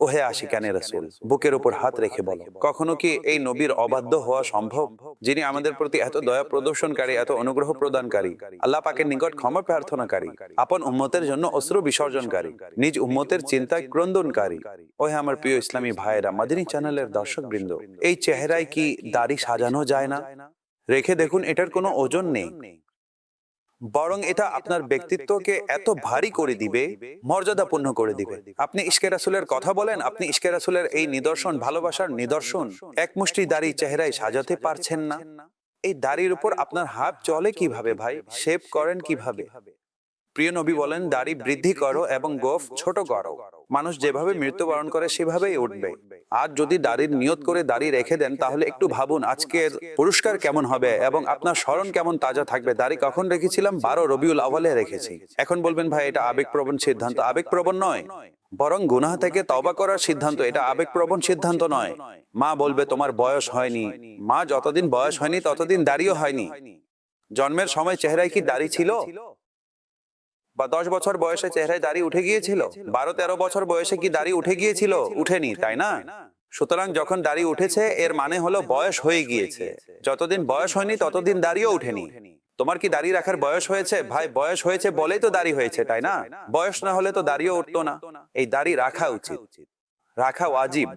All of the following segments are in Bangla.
ওহে আশিকানে রসুল, বুকের উপর হাত রেখে বলো। কখনো কি এই নবীর অবাধ্য হওয়া সম্ভব? যিনি আমাদের প্রতি এত দয়া প্রদর্শনকারী, এত অনুগ্রহ প্রদানকারী, আল্লাহ পাকের নিকট ক্ষমা প্রার্থনাকারী, আপন উম্মতের জন্য অশ্রু বিসর্জনকারী, নিজ উম্মতের চিন্তায় ক্রন্দনকারী। ওহে আমার প্রিয় ইসলামী ভাইয়েরা, মাদিনী চ্যানেলের দর্শক বৃন্দ এই চেহারায় কি দাড়ি সাজানো যায় না? রেখে দেখুন, এটার কোনো ওজন নেই। বরং এটা আপনার ব্যক্তিত্বকে এত ভারী করে দিবে মর্যাদাপূর্ণ করে দিবে। আপনি ইশকে রাসুলের কথা বলেন, আপনি ইশকে রাসুলের এই নিদর্শন, ভালোবাসার নিদর্শন, এক মুষ্টি দাড়ি চেহারায় সাজাতে পারছেন না। এই দাড়ির উপর আপনার হাত চলে কীভাবে ভাই? শেপ করেন কীভাবে? প্রিয় নবী বলেন, দাড়ি বৃদ্ধি করো এবং গোফ ছোট করো। মানুষ যেভাবে মৃত্যুবরণ করে সেভাবেই উঠবে। আর যদি দাড়ির নিয়ত করে দাড়ি রেখে দেন তাহলে একটু ভাবুন আজকের পুরস্কার কেমন হবে এবং আপনার স্মরণ কেমন তাজা থাকবে? দাড়ি কখন রেখেছিলাম? বারো রবিউল আওয়ালে রেখেছি। এখন বলবেন ভাই এটা আবেগপ্রবণ সিদ্ধান্ত। আবেগপ্রবণ নয়। বরং গুনাহ থেকে তবা করার সিদ্ধান্ত। এটা আবেগপ্রবণ সিদ্ধান্ত নয়। মা বলবে তোমার বয়স হয়নি। মা যতদিন বয়স হয়নি ততদিন দাড়িও হয়নি। জন্মের সময় চেহারায় কি দাড়ি ছিল? বা দশ বছর বয়সে চেহারায় দাড়ি উঠে গিয়েছিল? বারো তেরো বছর বয়সে কি দাড়ি উঠে গিয়েছিল? উঠেনি, তাই না? সুতরাং যখন দাড়ি উঠেছে, এর মানে হলো বয়স হয়ে গিয়েছে। যতদিন বয়স হয়নি, ততদিন দাড়িও উঠেনি। তোমার কি দাড়ি রাখার বয়স হয়েছে? ভাই, বয়স হয়েছে বলেই তো দাড়ি হয়েছে, তাই না? বয়স না হলে তো দাড়িও উঠতো না। এই দাড়ি রাখা উচিত। রাখা ওয়াজিব।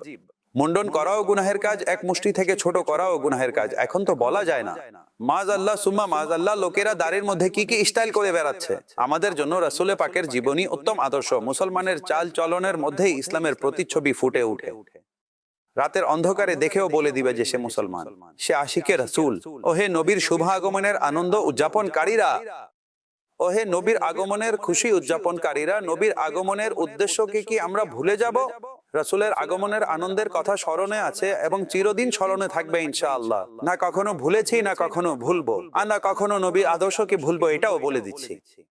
মুন্ডন করাও গুনাহের কাজ, এক মুষ্টি থেকে ছোট করাও গুনাহের কাজ। এখন তো বলা যায় না। মাজ আল্লাহ সুম্মা মাজ আল্লাহ লোকেরা দাড়ির মধ্যে কি কি স্টাইল করে বেড়াচ্ছে? আমাদের জন্য রাসুলে পাকের জীবনী উত্তম আদর্শ। মুসলমানের চাল চলনের মধ্যেই ইসলামের প্রতিচ্ছবি ফুটে উঠে। রাতের অন্ধকারে দেখেও বলে দিবে যে সে মুসলমান। সে আশিকে রাসূল। ও হে নবীর শুভ আগমনের আনন্দ উদযাপনকারীরা। ও হে নবীর আগমনের খুশি উদযাপনকারীরা, নবীর আগমনের উদ্দেশ্যকে কি আমরা ভুলে যাব? রাসূলের আগমনের আনন্দের কথা স্মরণে আছে এবং চিরদিন স্মরণে থাকবে ইনশাআল্লাহ। না কখনো ভুলেছি, না কখনো ভুলবো। আর না কখনো নবী আদর্শকে ভুলবো, এটাও বলে দিচ্ছি।